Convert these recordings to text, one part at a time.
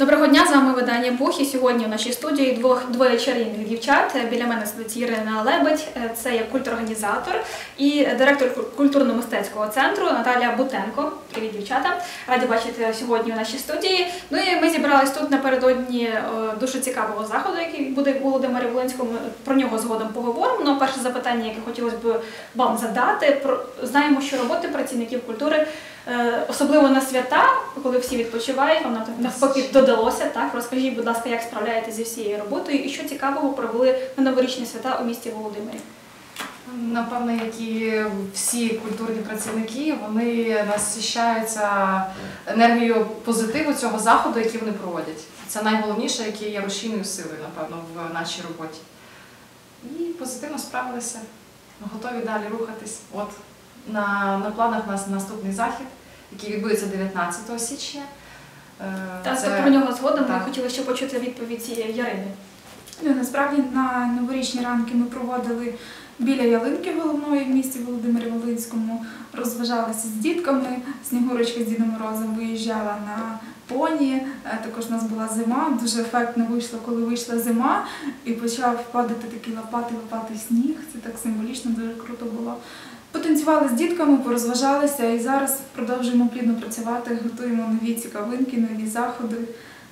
Доброго дня, з вами видання Бух. І сьогодні в нашій студії двох двоє чарівних дівчат. Біля мене сидить Ірина Лебедь, е, це є культорганізатор і директор культурно-мистецького центру Наталія Бутенко. Привіт, дівчата! Раді бачити сьогодні у нашій студії. Ну і ми зібрались тут напередодні е, дуже цікавого заходу, який буде в Володимирі Волинському. Про нього згодом поговоримо. Ну, перше запитання, яке хотілося б вам задати, знаємо, що роботи працівників культури. Е, Особливо на свята, коли всі відпочивають, вам навпаки додалося. Так розкажіть, будь ласка, як справляєтеся зі всією роботою і що цікавого провели на новорічні свята у місті Володимирі? Напевно, як і всі культурні працівники, вони насищаються енергією позитиву цього заходу, який вони проводять. Це найголовніше, яке є рушійною силою, напевно, в нашій роботі. І позитивно справилися, готові далі рухатись. От на, на планах у нас наступний захід, який відбудеться 19 січня. Е, Та це- про нього згодом ми хотіли ще почути відповідь цієї Ярини. Ну, насправді на новорічні ранки ми проводили біля ялинки головної в місті Володимирі Волинському, розважалися з дітками. Снігурочка з Дідом Морозом виїжджала на поні. Е, Також у нас була зима. Дуже ефектно вийшло, коли вийшла зима і почав падати такий лопати, лопати сніг. Це так символічно, дуже круто було. Потанцювали з дітками, порозважалися і зараз продовжуємо плідно працювати, готуємо нові цікавинки, нові заходи.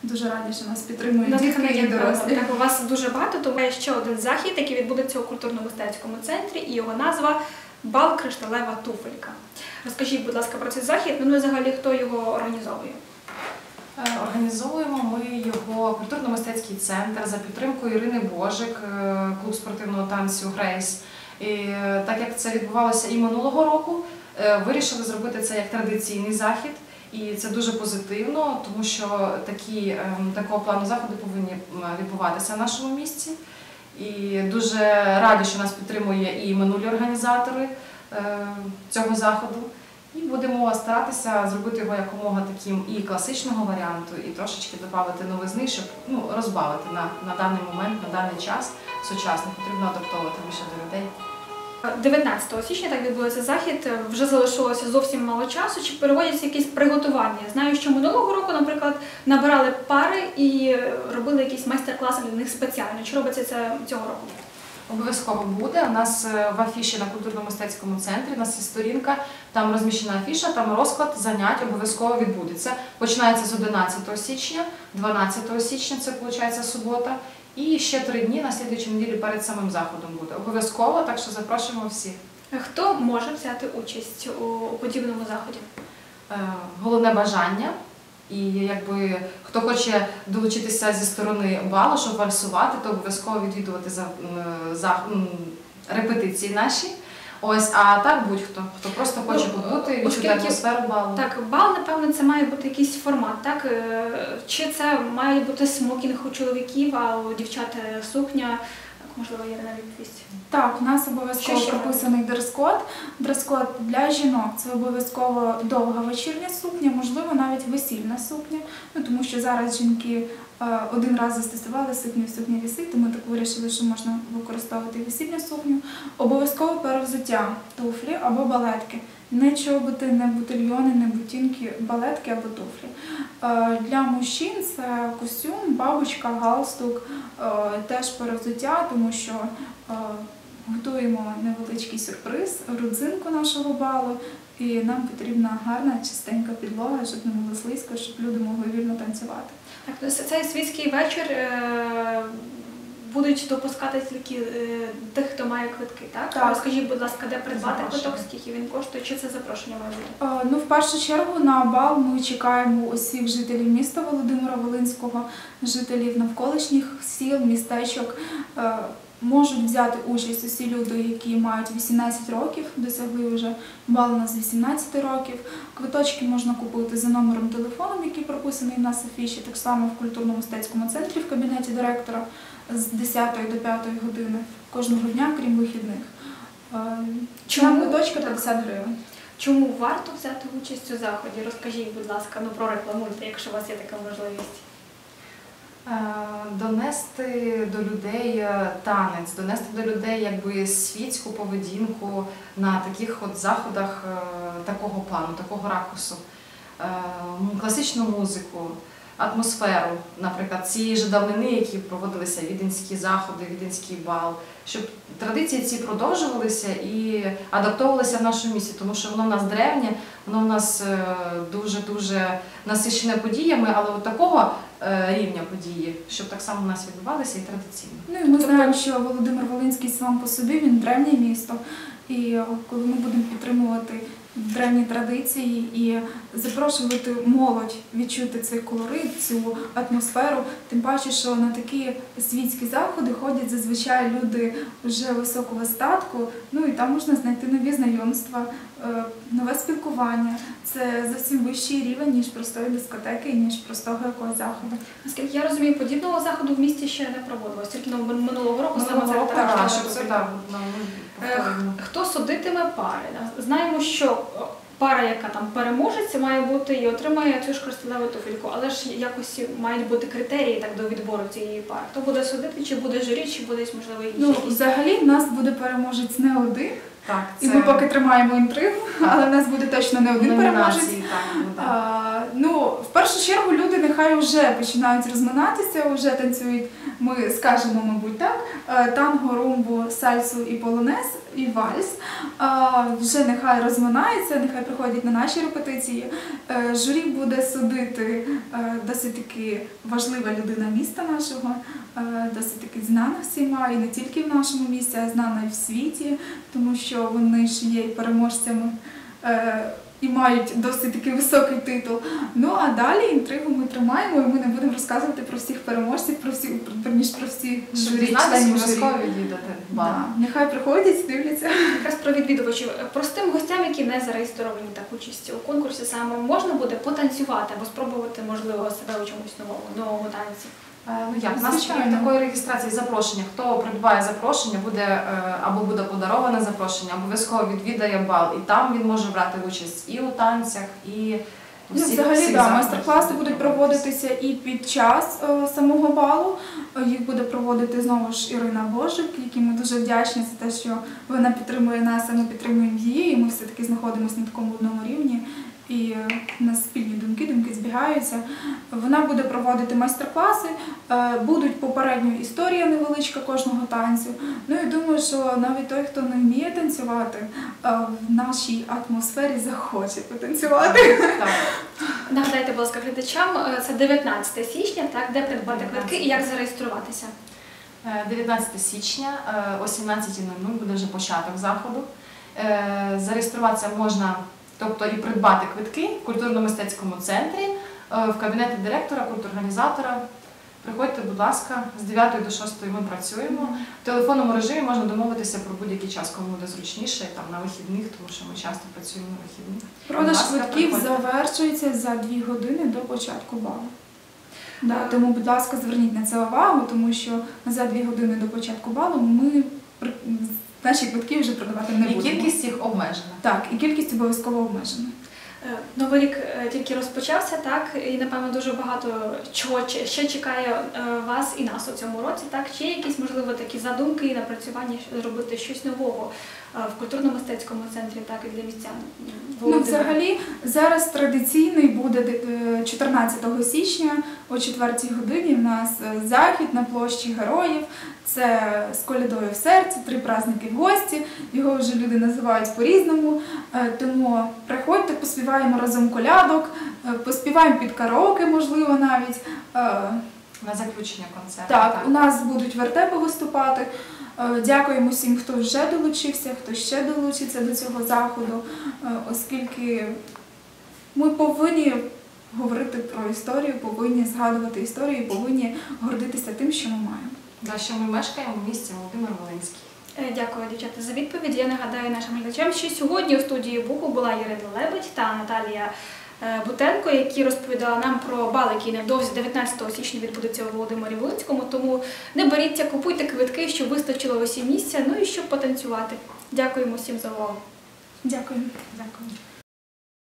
Дуже раді, що нас підтримують Нас дітки і дорослі. Так, у вас дуже багато, тому є ще один захід, який відбудеться у культурно-мистецькому центрі, і його назва Бал Кришталева туфелька. Розкажіть, будь ласка, про цей захід. Ну і взагалі хто його організовує? Е, Організовуємо ми його культурно-мистецький центр за підтримкою Ірини Божик, е, клуб спортивного танцю Грейс. І е, так як це відбувалося і минулого року, е, вирішили зробити це як традиційний захід. І це дуже позитивно, тому що такі, ем, такого плану заходи повинні відбуватися в нашому місті. І дуже раді, що нас підтримує і минулі організатори е, цього заходу. І будемо старатися зробити його якомога таким і класичного варіанту, і трошечки додати новизни, щоб ну, розбавити на, на даний момент, на даний час сучасний. Потрібно адаптовувати більше до людей. 19 січня так відбудеться захід. Вже залишилося зовсім мало часу. Чи переводяться якісь приготування? Знаю, що минулого року, наприклад, набирали пари і робили якісь майстер-класи для них спеціально. Чи робиться це цього року? Обов'язково буде. У нас е, в афіші на культурно-мистецькому центрі у нас є сторінка, там розміщена афіша, там розклад занять обов'язково відбудеться. Починається з 11 січня, 12 січня це виходить субота. І ще три дні на слідуючій неділі перед самим заходом буде. Обов'язково, так що запрошуємо всіх. Хто може взяти участь у подібному заході? Е, головне бажання. І якби хто хоче долучитися зі сторони балу, щоб вальсувати, то обов'язково відвідувати за, за репетиції наші. Ось, а так будь-хто, хто просто хоче Ну, побути, відчути оскільки- атмосферу балу. Так, бал, напевно, це має бути якийсь формат, так? Е, Чи це має бути смокінг у чоловіків, а у дівчат е, сукня? Можливо, Ірина відповість. Так, у нас обов'язково ще прописаний дрес-код. Дрес-код для жінок це обов'язково довга вечірня сукня, можливо, навіть весільна сукня. Ну тому що зараз жінки один раз застосували сукню, сукня вісить, тому так вирішили, що можна використовувати весільну сукню. Обов'язково перевзуття туфлі або балетки. Не чоботи, не бутильйони, не бутінки, балетки або туфлі. Е, Для мужчин це костюм, бабочка, галстук, е, теж перевзуття, тому що е, готуємо невеличкий сюрприз, родзинку нашого балу, і нам потрібна гарна, чистенька підлога, щоб не було слизько, щоб люди могли вільно танцювати. Так, ну, цей світський вечір е, будуть допускати тільки е, тих, хто має квитки, так? Так. Розкажіть, будь ласка, де придбати квиток, скільки він коштує, чи це запрошення має бути? Е, Ну, в першу чергу на бал ми чекаємо усіх жителів міста Володимира Волинського, жителів навколишніх сіл, містечок. Можуть взяти участь усі люди, які мають 18 років, досягли вже бал у нас 18 років. Квиточки можна купити за номером телефону, який прописаний в нас афіші, так само в культурно-мистецькому центрі в кабінеті директора з 10 до 5 години кожного дня, крім вихідних. Е, Чому? квиточка 50 гривень. Чому варто взяти участь у заході? Розкажіть, будь ласка, ну прорекламуйте, якщо у вас є така можливість. Е, Донести до людей е, танець, донести до людей якби світську поведінку на таких от заходах е, такого плану, такого ракурсу, Е, класичну музику, атмосферу, наприклад, цієї ж давнини, які проводилися віденські заходи, віденський бал, щоб традиції ці продовжувалися і адаптовувалися в нашому місті, тому що воно в нас древнє, воно в нас дуже дуже насичене подіями, але от такого рівня події, щоб так само у нас відбувалися і традиційно. Ну і ми знаємо, що Володимир Волинський сам по собі він древнє місто. І е, коли ми будемо підтримувати древні традиції і запрошувати молодь відчути цей колорит, цю атмосферу, тим паче, що на такі світські заходи ходять зазвичай люди вже високого статку. Ну і там можна знайти нові знайомства, е, нове спілкування. Це зовсім вищий рівень ніж простої дискотеки, ніж простого якогось заходу. Наскільки я розумію, подібного заходу в місті ще не проводилось, тільки ну, минулого року саме це року, так, що це так, Е. Хто судитиме пари? Знаємо, що пара, яка там переможець, має бути і отримає цю ж кристалеву туфельку, але ж якось мають бути критерії так до відбору цієї пари. Хто буде судити, чи буде журі, чи буде можливо інші Ну, взагалі, в нас буде переможець не один, Так, і ми поки тримаємо інтригу, але в нас буде точно не один переможець. ну. А, ну, в першу чергу люди нехай вже починають розминатися, вже танцюють. Ми скажемо, мабуть, так. е, Танго, румбу, сальсу і полонез, і вальс. А, вже нехай розминаються, нехай приходять на наші репетиції. Е, Журі буде судити е, досить таки важлива людина міста нашого, досить таки знана всіма, і не тільки в нашому місті, а знана і в світі, тому що вони ж є і переможцями. е, І мають досить такий високий титул. Ну а далі інтригу ми тримаємо, і ми не будемо розказувати про всіх переможців, про всі верніше, про всі журі, членів журі. Да. Нехай приходять, дивляться. Якраз про відвідувачів. Простим гостям, які не зареєстровані так участь у конкурсі, саме можна буде потанцювати або спробувати, можливо, себе у чомусь новому, новому танці. Е, Ну як, у нас є такої реєстрації запрошення. Хто придбає запрошення, буде е, або буде подароване запрошення, обов'язково відвідає бал. І там він може брати участь і у танцях, і Ну, всіх, взагалі, всіх да, майстер-класи будуть проводитися і під час е, самого балу. Їх буде проводити знову ж Ірина Божик, якій ми дуже вдячні за те, що вона підтримує нас, а ми підтримуємо її. І ми все-таки знаходимося на такому одному рівні. І е, у нас спільні думки, думки збігаються. Вона буде проводити майстер-класи, е, будуть попередньо історія невеличка кожного танцю. Ну і думаю, що навіть той, хто не вміє танцювати, е, в нашій атмосфері захоче потанцювати. Так. Нагадайте, будь ласка, глядачам, це 19 січня, так, де придбати квитки і як зареєструватися. Е, 19 січня о 17.00 буде вже початок заходу. Зареєструватися можна, тобто і придбати квитки в культурно-мистецькому центрі, е, в кабінеті директора, культорганізатора. Приходьте, будь ласка, з 9 до 6 ми працюємо. В телефонному режимі можна домовитися про будь-який час, кому буде зручніше, там на вихідних, тому що ми часто працюємо на вихідних. Продаж квитків завершується за дві години до початку балу. Да, тому, будь ласка, зверніть на це увагу, тому що за дві години до початку балу ми наші квитки вже продавати не І кількість їх обмежена. Так, і кількість обов'язково обмежена. Е, Новий рік е, тільки розпочався, так, і напевно дуже багато чого ще чекає е, вас і нас у цьому році. Так, чи є якісь можливо такі задумки і напрацювання зробити щось нового в культурно-мистецькому центрі, так і для містян? Ну, взагалі, зараз традиційний буде е, 14 січня о 4 годині. У нас захід на площі героїв. Це з колядою в серці, три праздники в гості. Його вже люди називають по-різному. Е, Тому приходьте, поспіваємо разом колядок, е, поспіваємо під караоке, можливо, навіть. Е, На заключення концерту. так, у нас будуть вертепи виступати. Дякуємо всім, хто вже долучився, хто ще долучиться до цього заходу, оскільки ми повинні говорити про історію, повинні згадувати історію, повинні гордитися тим, що ми маємо. За що ми мешкаємо в місті Володимир Волинський. Е, Дякую, дівчата, за відповідь. Я нагадаю нашим глядачам, що сьогодні у студії Буку була Ірина Лебедь та Наталія е, Бутенко, які розповідали нам про бал, який невдовзі 19 січня відбудеться у Володимирі Волинському. Тому не беріться, купуйте квитки, щоб вистачило усі місця, ну і щоб потанцювати. Дякуємо всім за увагу. Дякую. Дякую.